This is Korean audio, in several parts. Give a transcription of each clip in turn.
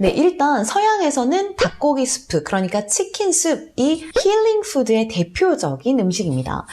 네, 일단 서양에서는 닭고기 스프, 그러니까 치킨 숲이 힐링 푸드의 대표적인 음식입니다.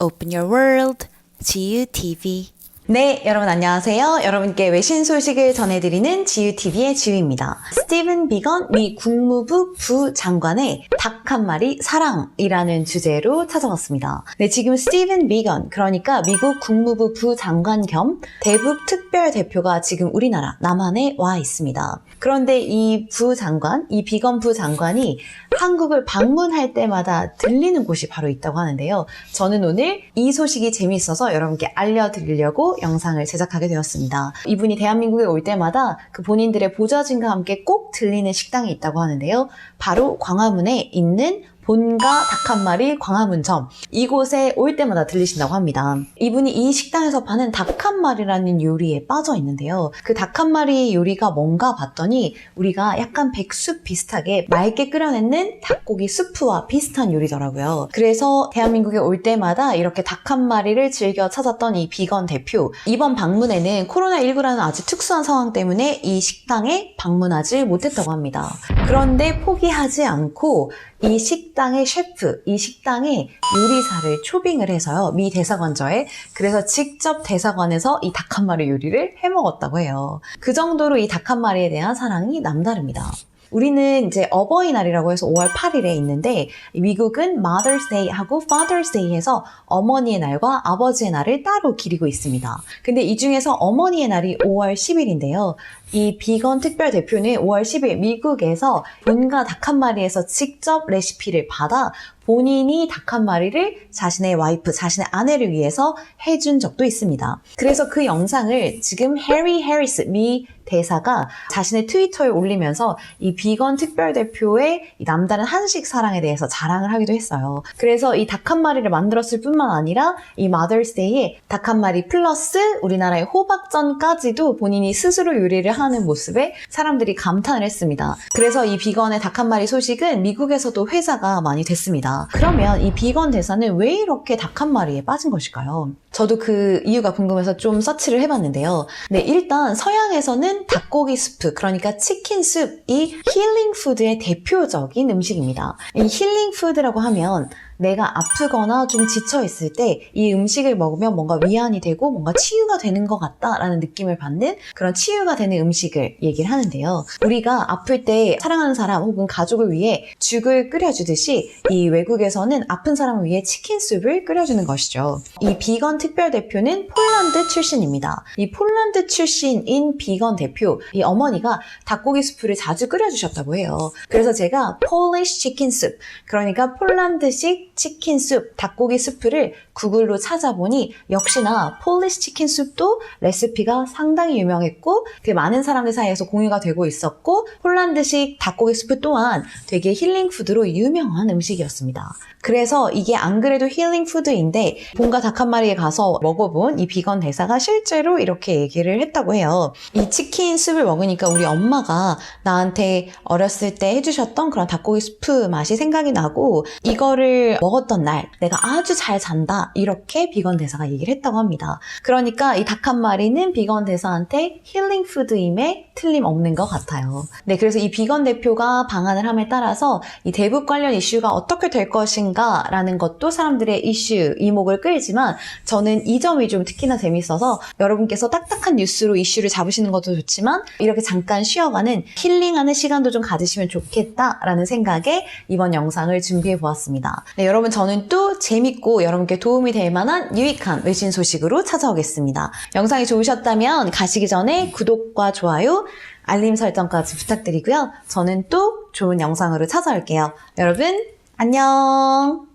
Open your world. 지유 TV. 네, 여러분 안녕하세요. 여러분께 외신 소식을 전해드리는 지유TV의 지유입니다. 스티븐 비건 미 국무부 부장관의 닭 한 마리 사랑이라는 주제로 찾아왔습니다. 네, 지금 스티븐 비건, 그러니까 미국 국무부 부장관 겸 대북 특별 대표가 지금 우리나라 남한에 와 있습니다. 그런데 이 부장관, 이 비건 부장관이 한국을 방문할 때마다 들리는 곳이 바로 있다고 하는데요. 저는 오늘 이 소식이 재미있어서 여러분께 알려드리려고 영상을 제작하게 되었습니다. 이분이 대한민국에 올 때마다 그 본인들의 보좌진과 함께 꼭 들리는 식당이 있다고 하는데요. 바로 광화문에 있는 본가 닭 한 마리 광화문점 이곳에 올 때마다 들리신다고 합니다. 이분이 이 식당에서 파는 닭 한 마리라는 요리에 빠져 있는데요. 그 닭 한 마리 요리가 뭔가 봤더니 우리가 약간 백숙 비슷하게 맑게 끓여내는 닭고기 수프와 비슷한 요리더라고요. 그래서 대한민국에 올 때마다 이렇게 닭 한 마리를 즐겨 찾았던 이 비건 대표 이번 방문에는 코로나19라는 아주 특수한 상황 때문에 이 식당에 방문하지 못했다고 합니다. 그런데 포기하지 않고 이 식당의 셰프, 이 식당의 요리사를 초빙을 해서요, 미 대사관저에. 그래서 직접 대사관에서 이 닭 한 마리 요리를 해 먹었다고 해요. 그 정도로 이 닭 한 마리에 대한 사랑이 남다릅니다. 우리는 이제 어버이날이라고 해서 5월 8일에 있는데 미국은 Mother's Day하고 Father's Day에서 어머니의 날과 아버지의 날을 따로 기리고 있습니다. 근데 이 중에서 어머니의 날이 5월 10일인데요. 이 비건 특별 대표는 5월 10일 미국에서 본가 닭 한 마리에서 직접 레시피를 받아 본인이 닭 한 마리를 자신의 와이프, 자신의 아내를 위해서 해준 적도 있습니다. 그래서 그 영상을 지금 해리 해리스 미 대사가 자신의 트위터에 올리면서 이 비건 특별 대표의 이 남다른 한식 사랑에 대해서 자랑을 하기도 했어요. 그래서 이 닭 한 마리를 만들었을 뿐만 아니라 이 마더스 데이에 닭 한 마리 플러스 우리나라의 호박전까지도 본인이 스스로 요리를 하는 모습에 사람들이 감탄을 했습니다. 그래서 이 비건의 닭 한 마리 소식은 미국에서도 회자가 많이 됐습니다. 그러면 이 비건 대사는 왜 이렇게 닭 한 마리에 빠진 것일까요? 저도 그 이유가 궁금해서 좀 서치를 해봤는데요. 네, 일단 서양에서는 닭고기 스프, 그러니까 치킨 숲이 힐링 푸드의 대표적인 음식입니다. 이 힐링 푸드라고 하면 내가 아프거나 좀 지쳐있을 때 이 음식을 먹으면 뭔가 위안이 되고 뭔가 치유가 되는 것 같다라는 느낌을 받는 그런 치유가 되는 음식을 얘기를 하는데요. 우리가 아플 때 사랑하는 사람 혹은 가족을 위해 죽을 끓여주듯이 이 외국에서는 아픈 사람을 위해 치킨 숲을 끓여주는 것이죠. 이 비건 특별 대표는 폴란드 출신입니다. 이 폴란드 출신인 비건 대표, 이 어머니가 닭고기 수프를 자주 끓여주셨다고 해요. 그래서 제가 Polish chicken soup, 그러니까 폴란드식 치킨 숲, 닭고기 스프를 구글로 찾아보니 역시나 폴리시 치킨 숲도 레시피가 상당히 유명했고 그 많은 사람들 사이에서 공유가 되고 있었고 폴란드식 닭고기 스프 또한 되게 힐링 푸드로 유명한 음식이었습니다. 그래서 이게 안 그래도 힐링 푸드인데 본가 닭 한 마리에 가서 먹어본 이 비건 대사가 실제로 이렇게 얘기를 했다고 해요. 이 치킨 숲을 먹으니까 우리 엄마가 나한테 어렸을 때 해주셨던 그런 닭고기 스프 맛이 생각이 나고 이거를 먹었던 날 내가 아주 잘 잔다 이렇게 비건 대사가 얘기를 했다고 합니다. 그러니까 이 닭 한 마리는 비건 대사한테 힐링 푸드임에 틀림없는 것 같아요. 네, 그래서 이 비건 대표가 방한을 함에 따라서 이 대북 관련 이슈가 어떻게 될 것인가 라는 것도 사람들의 이슈, 이목을 끌지만 저는 이 점이 좀 특히나 재밌어서 여러분께서 딱딱한 뉴스로 이슈를 잡으시는 것도 좋지만 이렇게 잠깐 쉬어가는 힐링하는 시간도 좀 가지시면 좋겠다라는 생각에 이번 영상을 준비해 보았습니다. 네, 여러분 저는 또 재밌고 여러분께 도움이 될 만한 유익한 외신 소식으로 찾아오겠습니다. 영상이 좋으셨다면 가시기 전에 구독과 좋아요, 알림 설정까지 부탁드리고요. 저는 또 좋은 영상으로 찾아올게요. 여러분, 안녕!